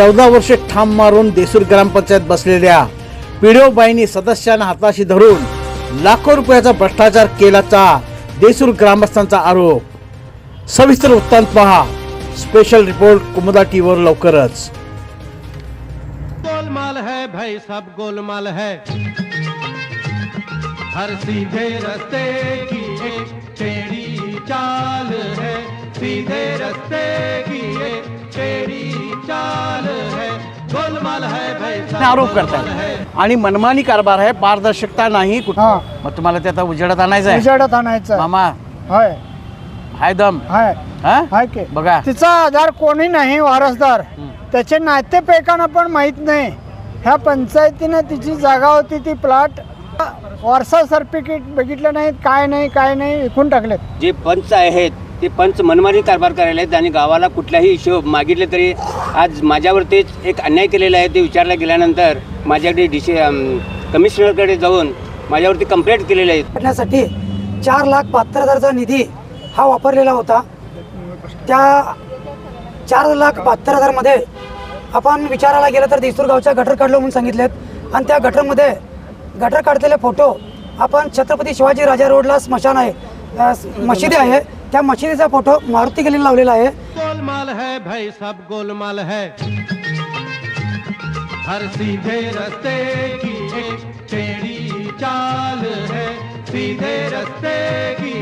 चौदा वर्षे ठाम मारून देसूर ग्रामपंचायत बसलेल्या पिढोबाईंनी सदस्यांना हाताशी धरून लाखो रुपयाचा भ्रष्टाचार केल्याचा देसूर ग्रामस्थांचा आरोप. सविस्तर वृत्तांत पहा. स्पेशल रिपोर्ट कुमुदा टीव्हीवर लवकरच. गोलमाल है भाई सब गोलमाल है। हर सीधे रस्ते की एक टेढ़ी चाल है। सीधे रस्ते सब आरोप करतात है आणि मनमानी कारभार आहे पारदर्शकता नाही कुठं. हा. मग तुम्हाला ते आता उजेडात आणायचं आहे उजेडात आणायचं मामा. हाय. हाय दम. हाय. हा? हाय की. बघा. तिचा आधार कोणी नाही वारसदार. त्याचे नातेपेकांना पण माहीत नाही. ह्या पंचायतीनं तिची जागा होती ती प्लॉट वारसा सर्टिफिकेट बघितलं नाही काय नाही काय नाही विकून टाकलेत. जे पंच आहेत ते पंच मनमानी कारभार करायला आहेत आणि गावाला कुठलाही हिशोब मागितले तरी आज माझ्यावरतीच एक अन्याय केलेला आहे ते विचारला गेल्यानंतर माझ्याकडे डिशे कमिशनरकडे जाऊन माझ्यावरती कंप्लेंट केलेले आहेत करण्यासाठी चार लाख बहात्तर हजारचा निधी हा वापरलेला होता. त्या चार लाख बहात्तर हजारमध्ये आपण विचारायला गेलं तर देसूर गावच्या गटर काढलो म्हणून सांगितलेत. आणि त्या गटरमध्ये गटर काढलेले फोटो आपण छत्रपती शिवाजी राजा रोडला स्मशान आहे. मशिदी आहे. त्या मशिदीचा फ़ोटो मारुति गली आहे. गोलमाल है भाई सब गोलमाल है। हर सीधे रस्ते की एक चाल है। सीधे रस्ते की